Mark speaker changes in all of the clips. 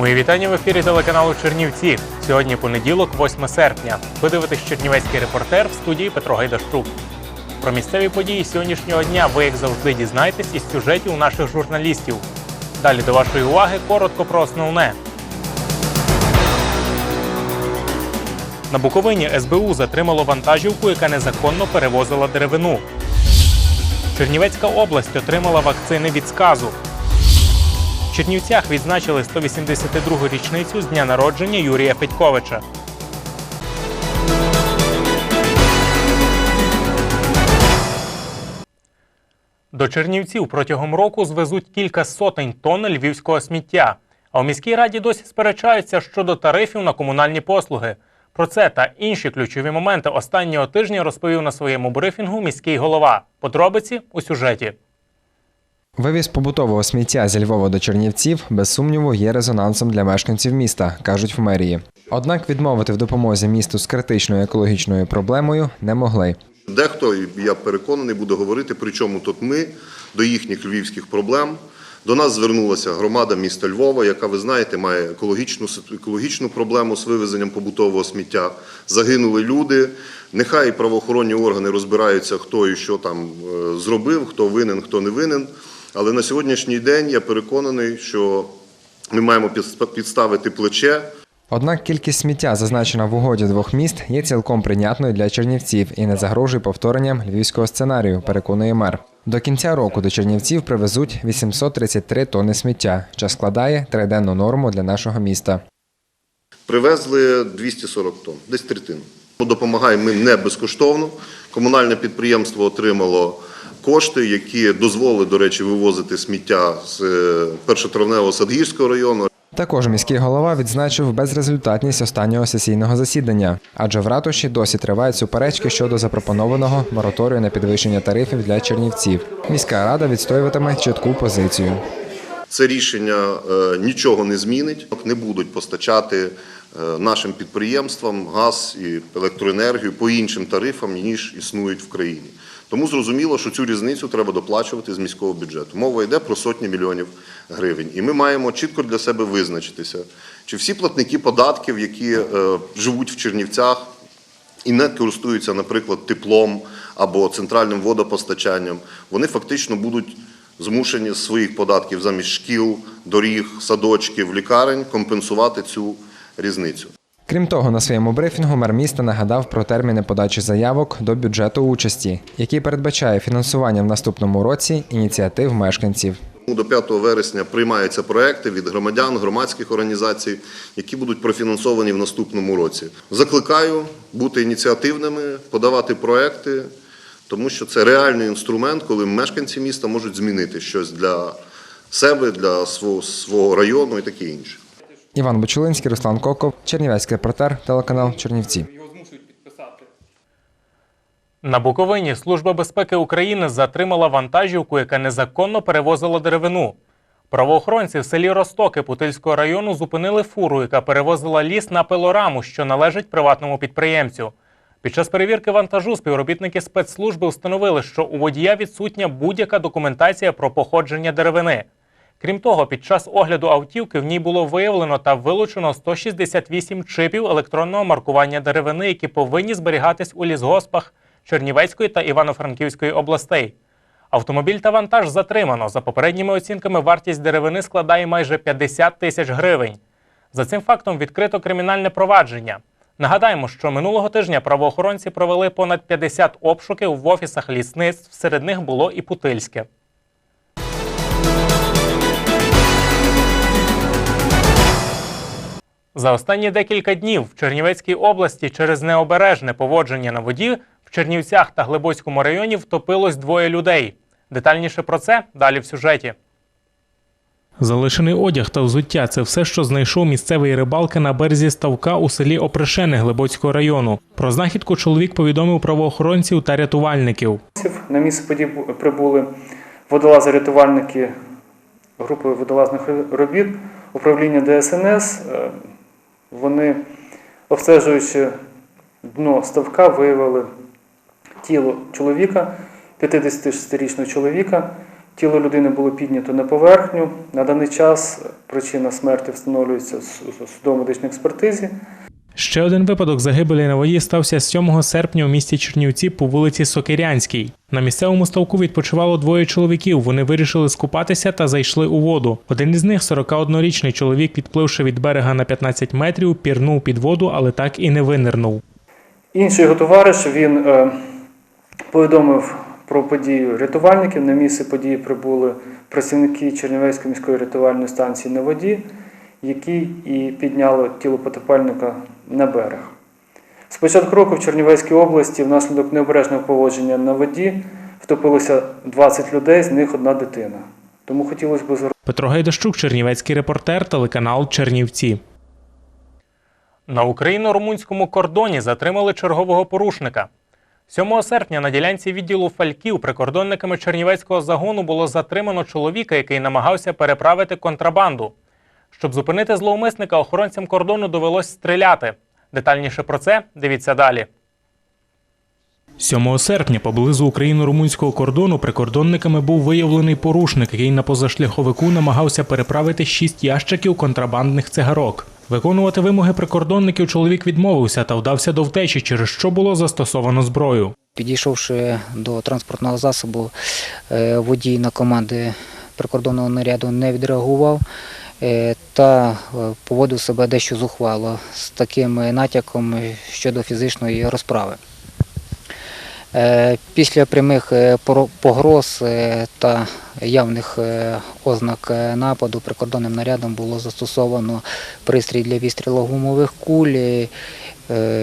Speaker 1: Мої вітання в ефірі телеканалу Чернівці. Сьогодні понеділок, 8 серпня. Ви дивитесь Чернівецький репортер в студії Петро Гайдащук. Про місцеві події сьогоднішнього дня ви, як завжди, дізнаєтесь із сюжетів наших журналістів. Далі до вашої уваги коротко про основне. На Буковині СБУ затримало вантажівку, яка незаконно перевозила деревину. Чернівецька область отримала вакцини від сказу. В Чернівцях відзначили 182-гу річницю з дня народження Юрія Петьковича. До Чернівців протягом року звезуть кілька сотень тонн львівського сміття. А у міській раді досі сперечаються щодо тарифів на комунальні послуги. Про це та інші ключові моменти останнього тижня розповів на своєму брифінгу міський голова. Подробиці у сюжеті.
Speaker 2: Вивіз побутового сміття зі Львова до Чернівців, без сумніву, є резонансом для мешканців міста, кажуть в мерії. Однак відмовити в допомозі місту з критичною екологічною проблемою не могли.
Speaker 3: Дехто, я переконаний, буде говорити, при чому тут ми до їхніх львівських проблем. До нас звернулася громада міста Львова, яка, ви знаєте, має екологічну, екологічну проблему з вивезенням побутового сміття. Загинули люди. Нехай правоохоронні органи розбираються, хто і що там е, зробив, хто винен, хто не винен. Але на сьогоднішній день я переконаний, що ми маємо підста- підставити плече
Speaker 2: Однак кількість сміття, зазначена в угоді двох міст, є цілком прийнятною для чернівців і не загрожує повторенням львівського сценарію, переконує мер. До кінця року до Чернівців привезуть 833 тонни сміття, що складає триденну норму для нашого міста.
Speaker 3: Привезли 240 тонн, десь третину. Допомагаємо ми не безкоштовно. Комунальне підприємство отримало кошти, які дозволили, до речі, вивозити сміття з е, першотравневого Садгірського району.
Speaker 2: Також міський голова відзначив безрезультатність останнього сесійного засідання, адже в ратуші досі тривають суперечки щодо запропонованого мораторію на підвищення тарифів для чернівців. Міська рада відстоюватиме чітку позицію.
Speaker 3: Це рішення е, нічого не змінить, не будуть постачати е, нашим підприємствам газ і електроенергію по іншим тарифам, ніж існують в країні. Тому зрозуміло, що цю різницю треба доплачувати з міського бюджету. Мова йде про сотні мільйонів гривень. І ми маємо чітко для себе визначитися, чи всі платники податків, які е, живуть в Чернівцях, і не користуються, наприклад, теплом або центральним водопостачанням, вони фактично будуть змушені з своїх податків замість шкіл, доріг, садочків, лікарень компенсувати цю різницю.
Speaker 2: Крім того, на своєму брифінгу мер міста нагадав про терміни подачі заявок до бюджету участі, який передбачає фінансування в наступному році ініціатив мешканців.
Speaker 3: До 5 вересня приймаються проекти від громадян, громадських організацій, які будуть профінансовані в наступному році. Закликаю бути ініціативними, подавати проекти, тому що це реальний інструмент, коли мешканці міста можуть змінити щось для себе, для свого, району і таке інше.
Speaker 2: Іван Бочулинський, Руслан Коков, Чернівецький репортер, телеканал Чернівці.
Speaker 1: На Буковині Служба безпеки України затримала вантажівку, яка незаконно перевозила деревину. Правоохоронці в селі Ростоки Путильського району зупинили фуру, яка перевозила ліс на пилораму, що належить приватному підприємцю. Під час перевірки вантажу співробітники спецслужби встановили, що у водія відсутня будь-яка документація про походження деревини. Крім того, під час огляду автівки в ній було виявлено та вилучено 168 чипів електронного маркування деревини, які повинні зберігатись у лісгоспах Чернівецької та Івано-Франківської областей. Автомобіль та вантаж затримано. За попередніми оцінками, вартість деревини складає майже 50 тисяч гривень. За цим фактом відкрито кримінальне провадження. Нагадаємо, що минулого тижня правоохоронці провели понад 50 обшуків в офісах лісництв. Серед них було і Путильське. За останні декілька днів в Чернівецькій області через необережне поводження на воді в Чернівцях та Глибоцькому районі втопилось двоє людей. Детальніше про це далі в сюжеті. Залишений одяг та взуття це все, що знайшов місцевий рибалка на березі ставка у селі Опришене Глибоцького району. Про знахідку чоловік повідомив правоохоронців та рятувальників.
Speaker 4: На місце подій бу- прибули водолази-рятувальники групи водолазних робіт, управління ДСНС. Вони, обстежуючи дно ставка, виявили тіло чоловіка, 56-річного чоловіка. Тіло людини було піднято на поверхню. На даний час причина смерті встановлюється в судово-медичній експертизі.
Speaker 1: Ще один випадок загибелі на воді стався 7 серпня у місті Чернівці по вулиці Сокирянській. На місцевому ставку відпочивало двоє чоловіків. Вони вирішили скупатися та зайшли у воду. Один із них, 41-річний чоловік, відпливши від берега на 15 метрів, пірнув під воду, але так і не винирнув.
Speaker 4: Інший його товариш він е, повідомив про подію рятувальників. На місце події прибули працівники Чернівецької міської рятувальної станції на воді, які і підняли тіло потопальника на берег. З початку року в Чернівецькій області внаслідок необережного поводження на воді втопилося 20 людей, з них одна дитина. Тому хотілося б звернути.
Speaker 1: Петро Гайдащук, Чернівецький репортер, телеканал Чернівці. На україно-румунському кордоні затримали чергового порушника. 7 серпня на ділянці відділу Фальків прикордонниками Чернівецького загону було затримано чоловіка, який намагався переправити контрабанду. Щоб зупинити зловмисника, охоронцям кордону довелось стріляти. Детальніше про це дивіться далі. 7 серпня поблизу україно-румунського кордону прикордонниками був виявлений порушник, який на позашляховику намагався переправити шість ящиків контрабандних цигарок. Виконувати вимоги прикордонників чоловік відмовився та вдався до втечі, через що було застосовано зброю.
Speaker 5: Підійшовши до транспортного засобу, е, водій на команди прикордонного наряду не відреагував та е, поводив себе дещо зухвало з таким натяком щодо фізичної розправи. Е, Після прямих е, погроз е, та явних е, ознак е, нападу прикордонним нарядом було застосовано пристрій для відстрілу гумових куль, е,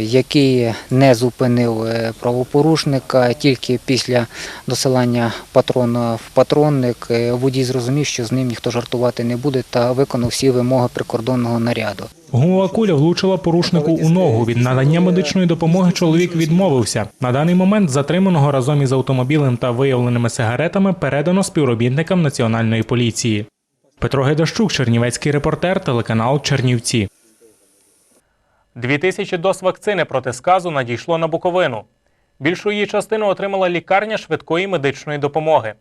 Speaker 5: який не зупинив е, правопорушника. Тільки після досилання патрона в патронник е, водій зрозумів, що з ним ніхто жартувати не буде та виконав всі вимоги прикордонного наряду.
Speaker 1: Гумова куля влучила порушнику у ногу. Від надання медичної допомоги чоловік відмовився. На даний момент затриманого разом із автомобілем та виявленими сигаретами передано співробітникам національної поліції. Петро Гедащук, Чернівецький репортер, телеканал Чернівці. Дві тисячі доз вакцини проти сказу надійшло на Буковину. Більшу її частину отримала лікарня швидкої медичної допомоги.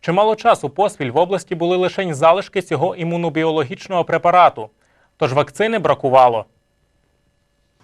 Speaker 1: Чимало часу поспіль в області були лише залишки цього імунобіологічного препарату, тож вакцини бракувало.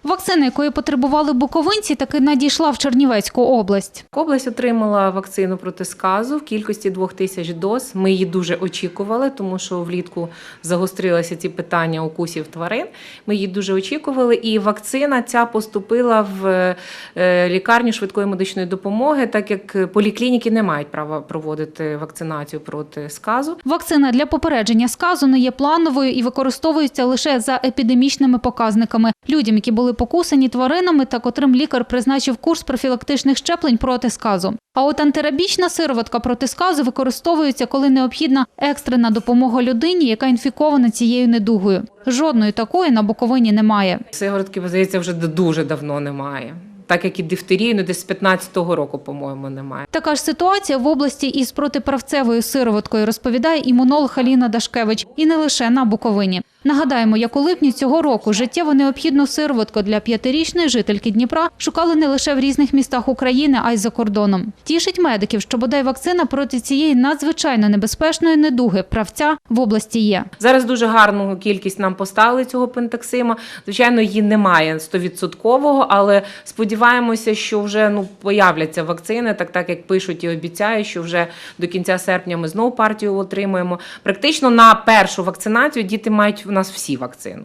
Speaker 6: Вакцина, якої потребували буковинці, таки надійшла в Чернівецьку область.
Speaker 7: Область отримала вакцину проти сказу в кількості двох тисяч доз. Ми її дуже очікували, тому що влітку загострилися ці питання укусів тварин. Ми її дуже очікували, і вакцина ця поступила в е, лікарню швидкої медичної допомоги, так як поліклініки не мають права проводити вакцинацію проти сказу.
Speaker 6: Вакцина для попередження сказу не є плановою і використовується лише за епідемічними показниками. Людям, які були покусані тваринами та котрим лікар призначив курс профілактичних щеплень проти сказу. А от антирабічна сироватка проти сказу використовується, коли необхідна екстрена допомога людині, яка інфікована цією недугою. Жодної такої на Буковині немає.
Speaker 7: Сиворотки, здається, вже дуже давно немає. Так як і дифтерії, ну десь з 15-го року, по-моєму, немає.
Speaker 6: Така ж ситуація в області із протиправцевою сироваткою, розповідає імунолог Аліна Дашкевич. І не лише на Буковині. Нагадаємо, як у липні цього року життєво необхідну сироватку для п'ятирічної жительки Дніпра шукали не лише в різних містах України, а й за кордоном. Тішить медиків, що бодай вакцина проти цієї надзвичайно небезпечної недуги правця в області є.
Speaker 7: Зараз дуже гарну кількість нам поставили цього пентаксима. Звичайно, її немає 100%, але сподіваємося, що вже ну появляться вакцини, так так як пишуть і обіцяють, що вже до кінця серпня ми знову партію отримаємо. Практично на першу вакцинацію діти мають у нас всі вакцини.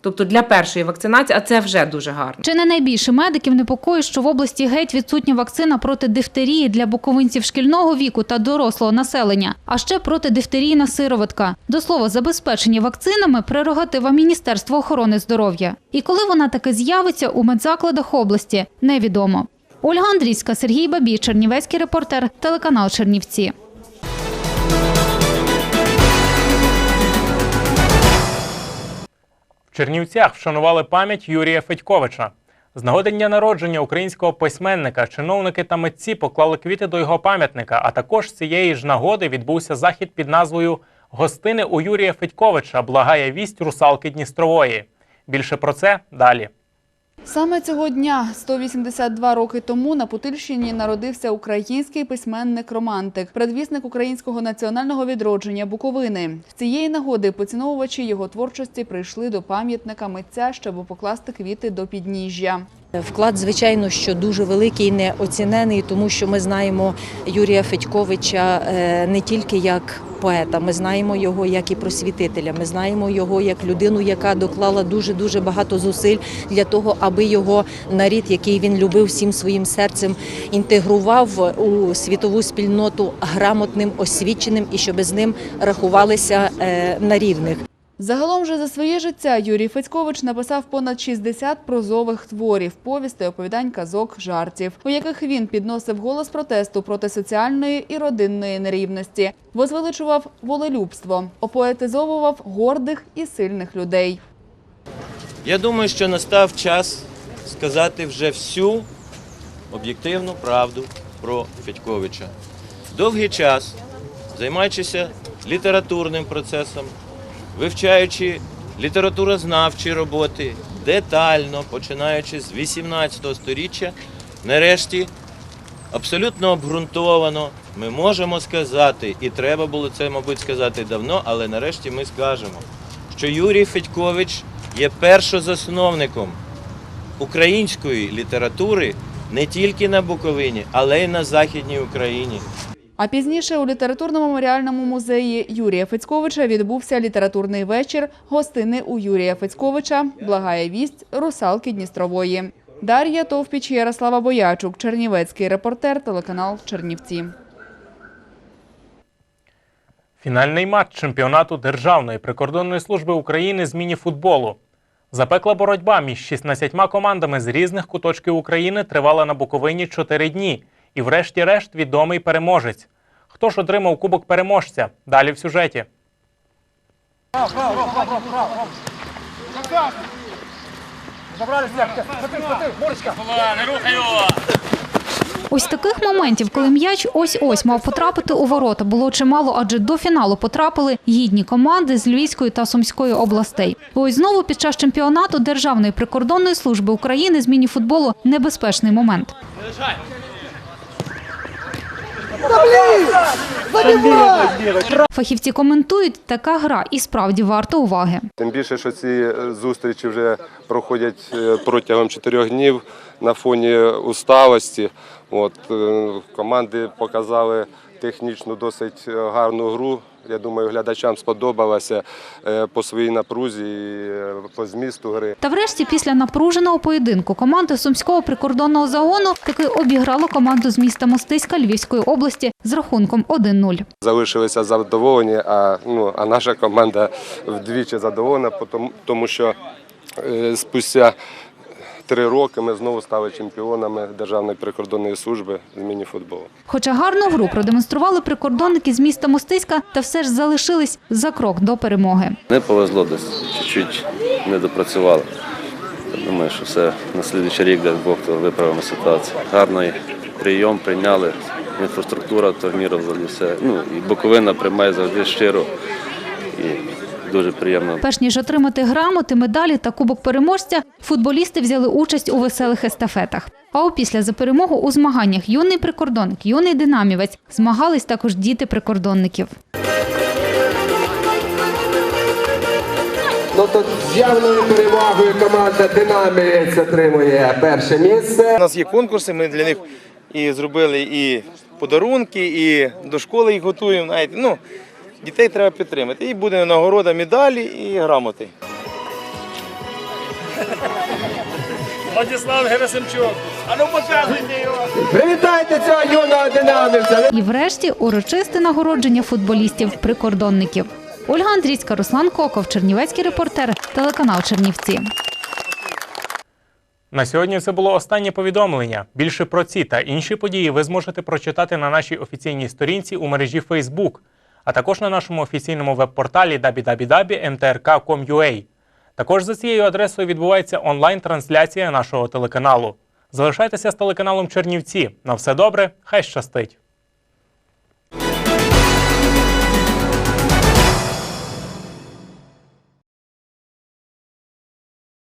Speaker 7: Тобто для першої вакцинації, а це вже дуже гарно.
Speaker 6: Чи не найбільше медиків непокоїть, що в області геть відсутня вакцина проти дифтерії для буковинців шкільного віку та дорослого населення, а ще проти дифтерійна сироватка. До слова, забезпечення вакцинами прерогатива Міністерства охорони здоров'я. І коли вона таки з'явиться у медзакладах області, невідомо. Ольга Андрійська, Сергій Бабій, Чернівецький репортер, телеканал Чернівці.
Speaker 1: Чернівцях вшанували пам'ять Юрія Федьковича. З нагоди дня народження українського письменника чиновники та митці поклали квіти до його пам'ятника. А також цієї ж нагоди відбувся захід під назвою Гостини у Юрія Федьковича благає вість русалки Дністрової. Більше про це далі.
Speaker 8: Саме цього дня, 182 роки тому, на Путильщині народився український письменник-романтик, предвісник українського національного відродження Буковини. З цієї нагоди поціновувачі його творчості прийшли до пам'ятника митця, щоб покласти квіти до підніжжя.
Speaker 9: Вклад, звичайно, що дуже великий, неоцінений, тому що ми знаємо Юрія Федьковича е, не тільки як поета, ми знаємо його як і просвітителя. Ми знаємо його як людину, яка доклала дуже дуже багато зусиль для того, аби його нарід, який він любив всім своїм серцем, інтегрував у світову спільноту грамотним, освіченим і щоб з ним рахувалися е, на рівних.
Speaker 8: Загалом же за своє життя Юрій Федькович написав понад 60 прозових творів, повістей, оповідань, казок, жартів, у яких він підносив голос протесту проти соціальної і родинної нерівності, возвеличував волелюбство, опоетизовував гордих і сильних людей.
Speaker 10: Я думаю, що настав час сказати вже всю об'єктивну правду про Федьковича. Довгий час, займаючися літературним процесом, вивчаючи літературознавчі роботи, детально, починаючи з 18 століття, нарешті абсолютно обґрунтовано ми можемо сказати, і треба було це, мабуть, сказати давно, але нарешті ми скажемо, що Юрій Федькович є першозасновником української літератури не тільки на Буковині, але й на Західній Україні.
Speaker 8: А пізніше у літературно-меморіальному музеї Юрія Федьковича відбувся літературний вечір гостини у Юрія Федьковича Благає вість русалки Дністрової. Дар'я Товпіч, Ярослава Боячук, Чернівецький репортер, телеканал Чернівці.
Speaker 1: Фінальний матч чемпіонату Державної прикордонної служби України з міні-футболу. Запекла боротьба між 16 командами з різних куточків України тривала на Буковині 4 дні. І врешті-решт відомий переможець. Хто ж отримав кубок переможця? Далі в сюжеті.
Speaker 6: Ось таких моментів, коли м'яч ось-ось мав потрапити у ворота, було чимало, адже до фіналу потрапили гідні команди з Львівської та Сумської областей. Ось знову під час чемпіонату Державної прикордонної служби України з міні-футболу небезпечний момент. Фахівці коментують, така гра і справді варта уваги.
Speaker 11: Тим більше, що ці е, зустрічі вже проходять е, протягом чотирьох днів на фоні усталості. От, е, команди показали технічну досить е, гарну гру. Я думаю, глядачам сподобалося е, по своїй напрузі, е, по змісту гри.
Speaker 6: Та врешті, після напруженого поєдинку, команда Сумського прикордонного загону таки обіграла команду з міста Мостиська Львівської області з рахунком 1-0.
Speaker 11: Залишилися задоволені, а, ну, а наша команда вдвічі задоволена, тому- тому що е, спустя три роки ми знову стали чемпіонами Державної прикордонної служби з міні-футболу.
Speaker 6: Хоча гарну гру продемонстрували прикордонники з міста Мостиська, та все ж залишились за крок до перемоги.
Speaker 12: Не повезло десь, чуть-чуть не допрацювали. Думаю, що все на слідуючий рік, дай Бог, то виправимо ситуацію. Гарний прийом прийняли, інфраструктура турніру взагалі все. Ну, і Буковина приймає завжди щиро і дуже приємно.
Speaker 6: Перш ніж отримати грамоти, медалі та кубок переможця, футболісти взяли участь у веселих естафетах. А опісля за перемогу у змаганнях юний прикордонник, юний динамівець змагались також діти прикордонників.
Speaker 13: Ну тут з явною перевагою команда Динамівець отримує перше місце.
Speaker 14: У нас є конкурси, ми для них і зробили і подарунки, і до школи їх готуємо. Навіть. Ну, дітей треба підтримати. І буде нагорода медалі і грамоти.
Speaker 1: Владислав Герасимчук. А ну показуйте його.
Speaker 13: Привітайте цього юного динамівця.
Speaker 6: І врешті урочисте нагородження футболістів-прикордонників. Ольга Андрійська, Руслан Коков, Чернівецький репортер, телеканал Чернівці.
Speaker 1: На сьогодні це було останнє повідомлення. Більше про ці та інші події ви зможете прочитати на нашій офіційній сторінці у мережі Facebook, а також на нашому офіційному веб-порталі www.mtrk.com.ua. Також за цією адресою відбувається онлайн-трансляція нашого телеканалу. Залишайтеся з телеканалом Чернівці. На все добре, хай щастить!